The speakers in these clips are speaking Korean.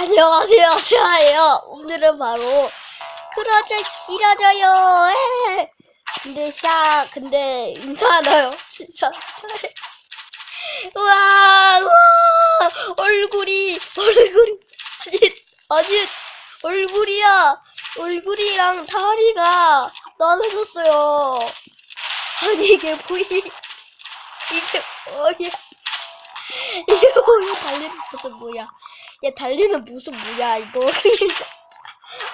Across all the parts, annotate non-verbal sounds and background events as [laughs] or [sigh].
안녕하세요, 샤예요. 오늘은 바로 그러자 길어져요. 에. 근데 샤, 근데 인사하나요? 진짜. 우와, 우와, 얼굴이, 얼굴이, 아니, 아니, 얼굴이야. 얼굴이랑 다리가 나눠졌어요. 아니, 이게 뭐이, 이게 뭐야. 이게 뭐야, 달리는 모습 뭐야. 야, 달리는 모습 뭐야, 이거.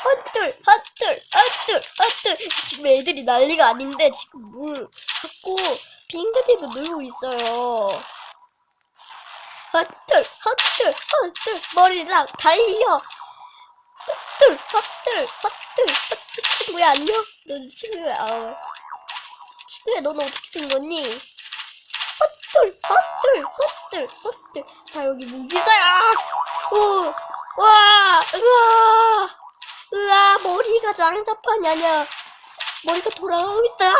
헛들, 헛들, 헛들, 헛들. 지금 애들이 난리가 아닌데, 지금 뭘 자꾸 빙글빙글 놀고 있어요. 헛들, 헛들, 헛들. 머리랑 달려. 헛들, 헛들, 헛들, 헛들. 친구야, 안녕? 너 친구야, 아, 친구야, 너는 어떻게 생겼니? 헛들, 헛들, 헛들, 헛들. 자, 여기 무기자야! 오, 와, 으아, 으아, 머리가 장자판이 아니야. 머리가 돌아가고 있다.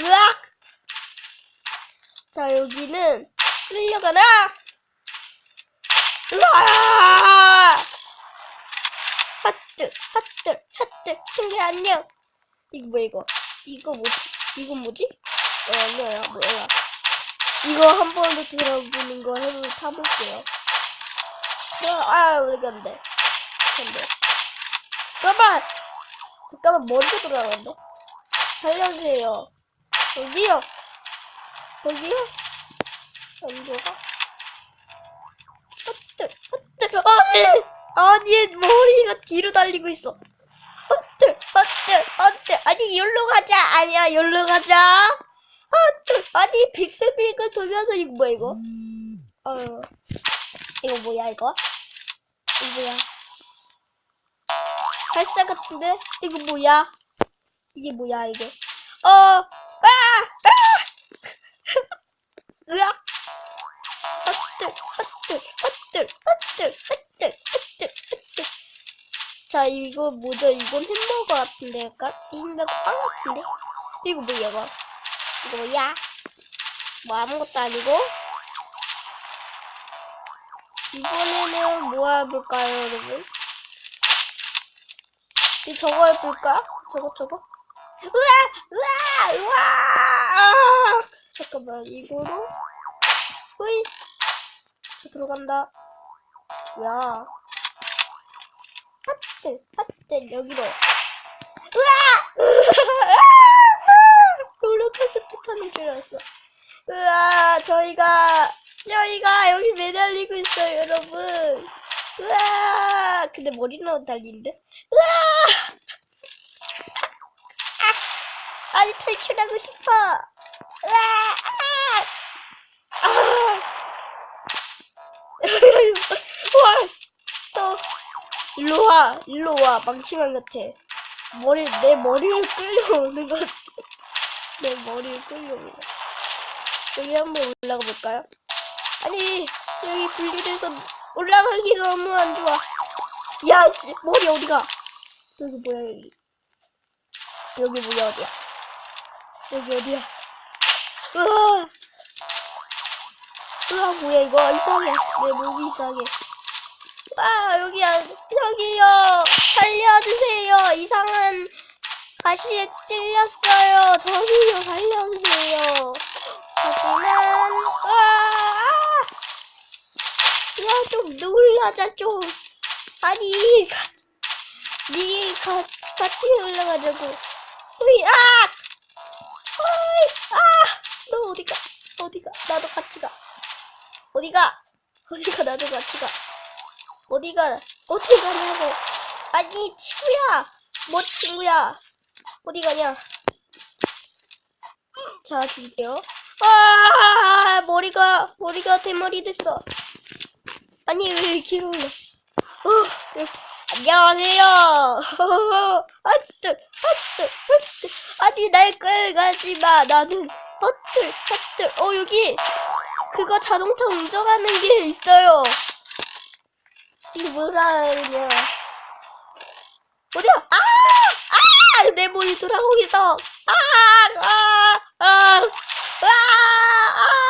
으악! 자, 여기는 끌려가나? 으아! 핫들, 핫들, 핫들. 친구야, 안녕. 이거 뭐야, 이거? 이거 뭐지? 이건 뭐지? 어, 아니야, 뭐야. 이거 한 번 더 돌아보는 거 해보 타볼게요. 어, 아, 돼. 안 돼. 잠깐만! 잠깐만, 머리가 돌아가는데? 살려주세요. 여기요? 안 들어가? 헛들, 헛들, 아니! 아니, 머리가 뒤로 달리고 있어. 헛들, 헛들, 헛들. 아니, 여기로 가자. 아니야, 여기로 가자. 헛들, 아니, 빙글빙글 돌면서, 이거 뭐야, 이거? 어, 이거 뭐야, 이거? 이거 뭐야? 발사 같은데? 이거 뭐야? 이게 뭐야, 이게? 어, 아! 아! [laughs] 으악! 헛들, 헛들, 헛들, 헛들, 헛들, 헛들, 헛들. 자, 이거 뭐죠? 이건 햄버거 같은데, 약간? 햄버거 빵 같은데? 이거 뭐야, 이거? 이거 뭐야? 뭐 아무것도 아니고? 이번에는 뭐 해볼까요, 여러분? 이 저거 해볼까? 저거, 저거? 으아! 으아! 으아! 잠깐만, 이거로? 으이! 저 들어간다. 야. 핫들, 핫들, 여기로. 으아! 롤러코스터 타는 줄 알았어. 으아, 저희가, 저희가 여기 매달리고 있어요, 여러분. 으아, 근데 머리는 달리는데? 으아! 아, 아니, 탈출하고 싶어. 으아! 아! 아! 와, 또, 일로 와, 일로 와, 망치만 같아. 머리, 내 머리를 끌려오는 것 같아. 내 머리를 끌려오는 것 같아. 여기 한번 올라가 볼까요? 아니, 여기 분리돼서 올라가기 너무 안 좋아. 야, 지- 머리 어디가? 여기 뭐야, 여기. 여기 뭐야, 어디야? 여기 어디야? 으아! 으아, 뭐야, 이거. 이상해. 내 몸이 이상해. 아, 여기야, 여기요. 살려주세요. 이상한 가시에 찔렸어요. 저기요, 살려주세요. 하지만, 아, 야, 좀 놀라자, 좀. 아니, 가, 니, 가, 같이 올라가자고. 으이, 아! 으이, 아! 너 어디가? 어디가? 나도 같이 가. 어디가? 어디가? 나도 같이 가. 어디가? 어디 가냐고. 아니, 친구야. 뭐 친구야. 어디 가냐. 자, 줄게요. 아, 머리가, 머리가 대머리 됐어. 아니, 왜 길어 올라. 어, 예. 안녕하세요. 헛들, 헛들, 헛들. 아니, 날 끌가지 마. 나는 헛들, 헛들. 어, 여기, 그거 자동차 운전하는 게 있어요. 이게 뭐라 그냥. 어디야? 아! 아! 내. 아! 아! 아! 아! 아! 아!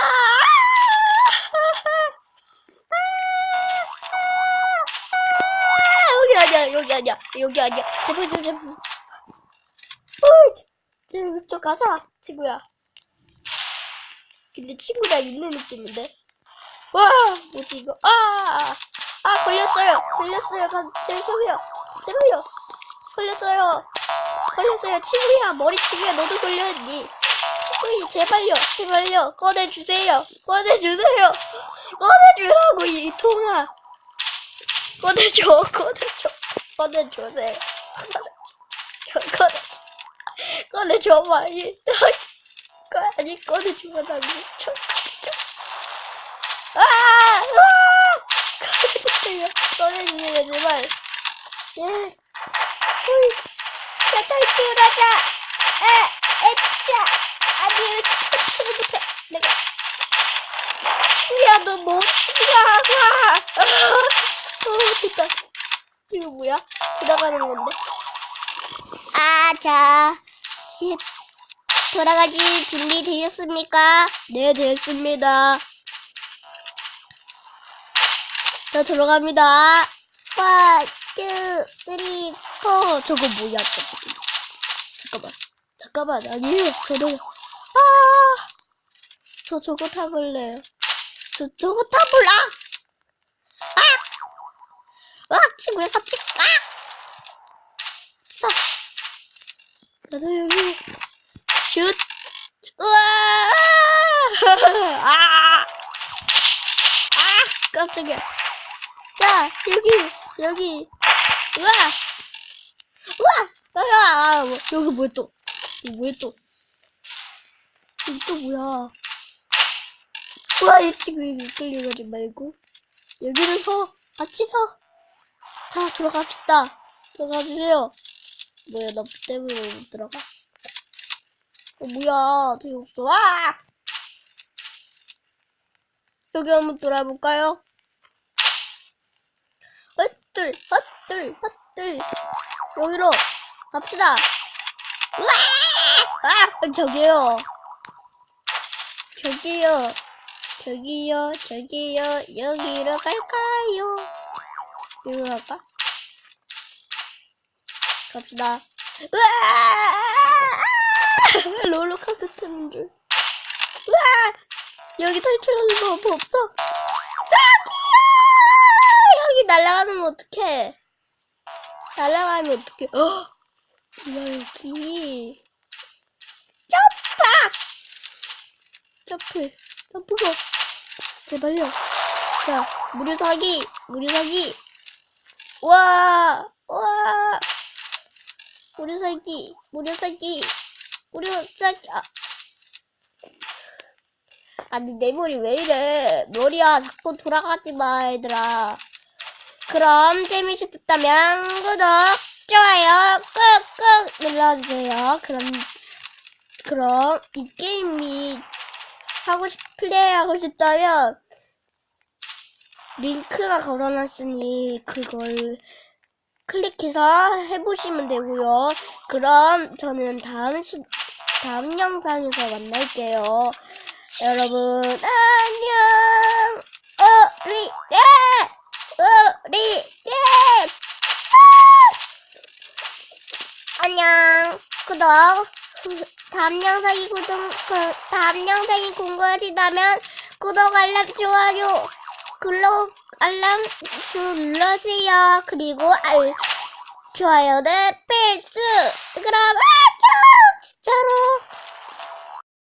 아니야 여기 아니야. 여기 아니야. 제발 제발 제발. 어, 제발 저 가자 친구야. 근데 친구랑 있는 느낌인데. 와 뭐지 이거? 아아 아, 걸렸어요. 걸렸어요. 가 제발요. 제발요. 걸렸어요. 걸렸어요. 친구야 머리 친구야. 너도 걸렸니? 친구야 제발요. 제발요. 꺼내주세요. 꺼내주세요. 꺼내주라고 이 통화. 꺼내줘 [laughs] 꺼내줘 꺼내주세요 꺼내줘 꺼내줘 꺼내줘봐. 이꺼 아니 꺼내주면 안 돼. 아! 아! 꺼내주세요 꺼내주세요 제발 예 우리 자 탈출하자. 에 에차. 아니 왜 탈출을 못해? 내가 친구야 너뭐 친구야 와 어, 됐다 이거 뭐야? 돌아가는 건데? 아, 자, 시- 돌아가기 준비 되셨습니까? 네 됐습니다. 자 들어갑니다. 원, 투, 쓰리, 어 저거 뭐야 저거? 잠깐만. 잠깐만 아니에요. 저도 아 저 저거 타볼래요. 저 저거 타볼라 아! 아 친구야 같이 아! 진짜 나도 여기 슛. 우와 [laughs] 아! 아 깜짝이야. 자 여기 여기. 우와 우와 아, 아, 뭐, 여기 뭐야 또? 뭐야 또? 여기 또 뭐야? 우와 이 친구 끌려가지 말고. 여기를 서 같이 서다 들어갑시다. 들어가주세요 뭐야 나 때문에 못 들어가? 어 뭐야 되게 없어? 와 여기 한번 돌아볼까요? 헛들 헛들 헛들 여기로 갑시다. 우와 아 저기요. 저기요. 저기요 저기요. 여기로 갈까요? 여기로 갈까 갑시다. 우와 롤러코스터 타는 줄. 우와 여기 탈출하는 법 없어. 저기요! 여기 날아가는 거 어떡해? 날아가면 어떡해? 어? 여기. 점프 점프 점프고 제발요. 자 무료 사기 무료 사기. 와! 와. 무료 사기 무료 사기 무료 사기 아. 아니 내 머리 왜 이래? 머리야 자꾸 돌아가지 마 얘들아. 그럼 재미있었다면 구독 좋아요 꾹꾹 눌러주세요. 그럼 그럼 이 게임이 하고 싶 플레이하고 싶다면 링크가 걸어놨으니 그걸 클릭해서 해보시면 되고요. 그럼 저는 다음 시, 다음 영상에서 만날게요. 여러분 안녕. 우리 예 우리 예 안녕. 구독. [laughs] 다음 영상이 구독, 그, 다음 영상이 궁금하시다면 구독, 알람, 좋아요, 클록 알람 줄 눌러주세요. 그리고 알 좋아요는 필수. 그럼 안녕 진짜로.